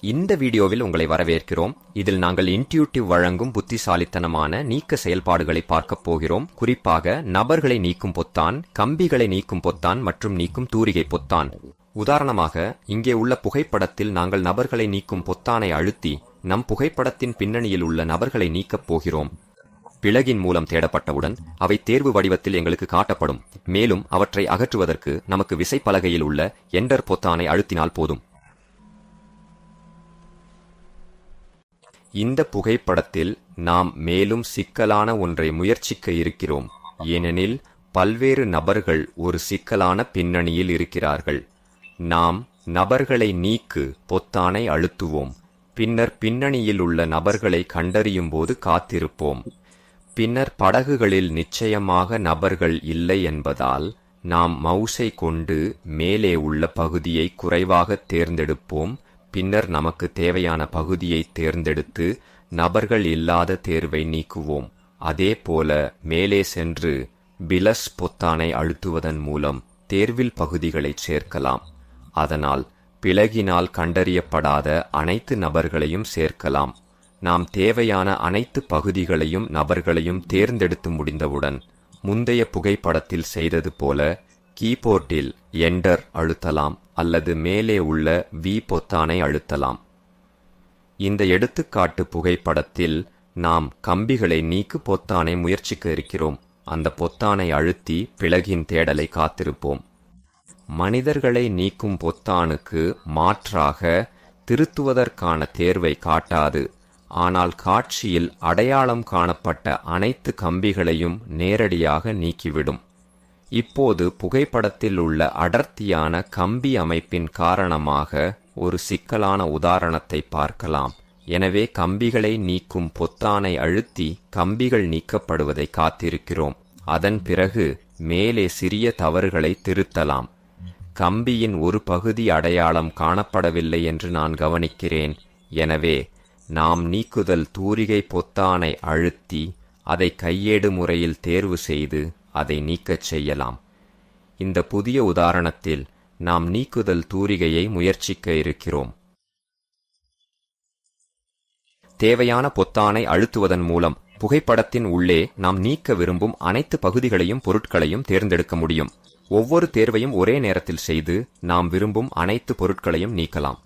இந்த வீடியோவில் உங்களை வரவேற்கிறோம். இதில் நாங்கள் இன்டியூட்டிவ் வழங்கும் புத்திசாலித்தனமான நீக்க செயல்பாடுகளை பார்க்கப் போகிறோம். குறிப்பாக நபர்களை நீக்கும் பொத்தான் கம்பிகளை நீக்கும் பொத்தான் மற்றும் நீக்கும் தூரிகை பொத்தான். உதாரணமாக இங்கே உள்ள புகைப்படத்தில் நாங்கள் நபர்களை நீக்கும் பொத்தானை அழுத்தி நம் புகைப்படத்தின் பின்னணியில் உள்ள நபர்களை நீக்கப் போகிறோம். பிளகின் மூலம் தேடப்பட்டவுடன் அவை தேர்வு வடிவத்தில் எங்களுக்கு காட்டப்படும். மேலும் அவற்றை அகற்றுவதற்கு நமக்கு விசைப்பலகையில் உள்ள என்டர் பொத்தானை அழுத்தினால் போதும். இந்த புகைப்படத்தில் நாம் மேலும் சிக்கலான ஒன்றை முயற்சிக்க இருக்கிறோம். ஏனெனில் பல்வேறு நபர்கள் ஒரு சிக்கலான பின்னணியில் இருக்கிறார்கள். நாம் நபர்களை நீக்கு பொத்தானை அழுத்துவோம். பின்னர் பின்னணியில் உள்ள நபர்களை கண்டறியும் போது காத்திருப்போம். பின்னர் படகுகளில் நிச்சயமாக நபர்கள் இல்லை என்பதால் நாம் மவுஸை கொண்டு மேலே உள்ள பகுதியை குறைவாக தேர்ந்தெடுப்போம். பின்னர் நமக்கு தேவையான பகுதியை தேர்ந்தெடுத்து நபர்கள் இல்லாத தேர்வை நீக்குவோம். அதே போல மேலே சென்று பிலஸ் பொத்தானை அழுத்துவதன் மூலம் தேர்வில் பகுதிகளை சேர்க்கலாம். அதனால் பிளகினால் கண்டறியப்படாத அனைத்து நபர்களையும் சேர்க்கலாம். நாம் தேவையான அனைத்து பகுதிகளையும் நபர்களையும் தேர்ந்தெடுத்து முடிந்தவுடன் முந்தைய புகைப்படத்தில் செய்தது போல கீபோர்டில் என்டர் அழுத்தலாம் அல்லது மேலே உள்ள வி பொத்தானை அழுத்தலாம். இந்த எடுத்துக்காட்டு புகைப்படத்தில் நாம் கம்பிகளை நீக்கு பொத்தானை முயற்சிக்க இருக்கிறோம். அந்த பொத்தானை அழுத்தி பிளகின் தேடலை காத்திருப்போம். மனிதர்களை நீக்கும் பொத்தானுக்கு மாற்றாக திருத்துவதற்கான தேர்வை காட்டாது. ஆனால் காட்சியில் அடையாளம் காணப்பட்ட அனைத்து கம்பிகளையும் நேரடியாக நீக்கிவிடும். இப்போது புகைப்படத்தில் உள்ள அடர்த்தியான கம்பி அமைப்பின் காரணமாக ஒரு சிக்கலான உதாரணத்தை பார்க்கலாம். எனவே கம்பிகளை நீக்கும் பொத்தானை அழுத்தி கம்பிகள் நீக்கப்படுவதை காத்திருக்கிறோம். அதன் பிறகு மேலே சிறிய தவறுகளை திருத்தலாம். கம்பியின் ஒரு பகுதி அடையாளம் காணப்படவில்லை என்று நான் கவனிக்கிறேன். எனவே நாம் நீக்குதல் தூரிகை பொத்தானை அழுத்தி அதை கையேடு முறையில் தேர்வு செய்து அதை நீக்கச் செய்யலாம். இந்த புதிய உதாரணத்தில் நாம் நீக்குதல் தூரிகையை முயற்சிக்க இருக்கிறோம். தேவையான பொத்தானை அழுத்துவதன் மூலம் புகைப்படத்தின் உள்ளே நாம் நீக்க விரும்பும் அனைத்து பகுதிகளையும் பொருட்களையும் தேர்ந்தெடுக்க முடியும். ஒவ்வொரு தேர்வையும் ஒரே நேரத்தில் செய்து நாம் விரும்பும் அனைத்து பொருட்களையும் நீக்கலாம்.